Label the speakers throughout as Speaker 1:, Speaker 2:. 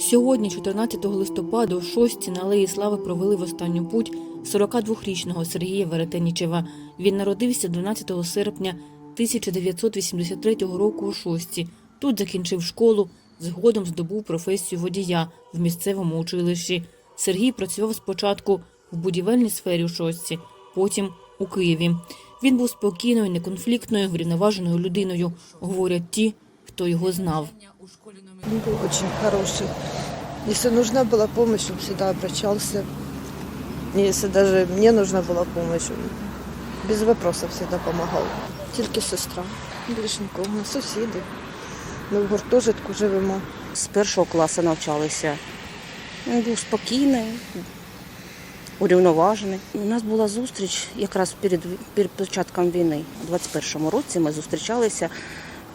Speaker 1: Сьогодні, 14 листопада, у шостці на Алеї Слави провели в останню путь 42-річного Сергія Веретенічева. Він народився 12 серпня 1983 року у шостці. Тут закінчив школу, згодом здобув професію водія в місцевому училищі. Сергій працював спочатку в будівельній сфері у шостці, потім у Києві. Він був спокійною, неконфліктною, врівноваженою людиною, говорять ті, хто його знав.
Speaker 2: Он был очень хороший. Если нужна была помощь, он всегда обращался. И Если даже мне нужна была помощь, он без вопросов всегда помогал. Тільки сестра, більш нікого, сусіди. Ми в гуртожитку живемо.
Speaker 3: З першого класу навчалися. Він був спокійний, урівноважений. У нас була зустріч якраз перед, перед початком війни. У 21-му році ми зустрічалися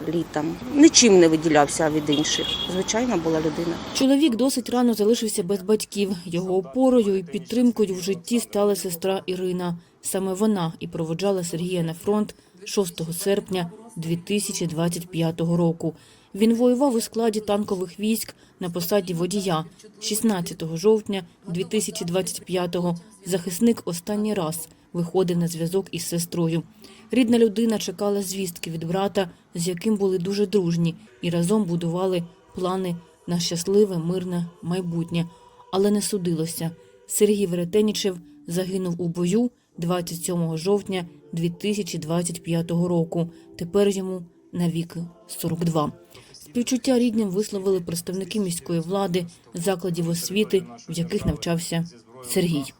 Speaker 3: літом. Нічим не виділявся від інших. Звичайна була людина.
Speaker 1: Чоловік досить рано залишився без батьків. Його опорою і підтримкою в житті стала сестра Ірина. Саме вона і проводжала Сергія на фронт 6 серпня 2025 року. Він воював у складі танкових військ на посаді водія. 16 жовтня 2025-го захисник останній раз виходив на зв'язок із сестрою. Рідна людина чекала звістки від брата, з яким були дуже дружні, і разом будували плани на щасливе, мирне майбутнє. Але не судилося. Сергій Веретенічев загинув у бою 27 жовтня 2025 року. Тепер йому навіки 42. Співчуття рідним висловили представники міської влади, закладів освіти, в яких навчався Сергій.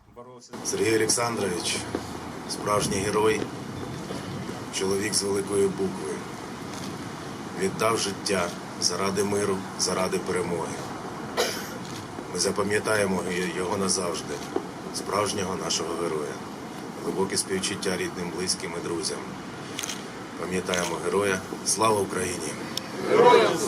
Speaker 4: Сергій Олександрович, справжній герой, чоловік з великої букви. Віддав життя заради миру, заради перемоги. Ми запам'ятаємо його назавжди, справжнього нашого героя. Глибоке співчуття рідним, близьким і друзям. Пам'ятаємо героя. Слава Україні!
Speaker 5: Героям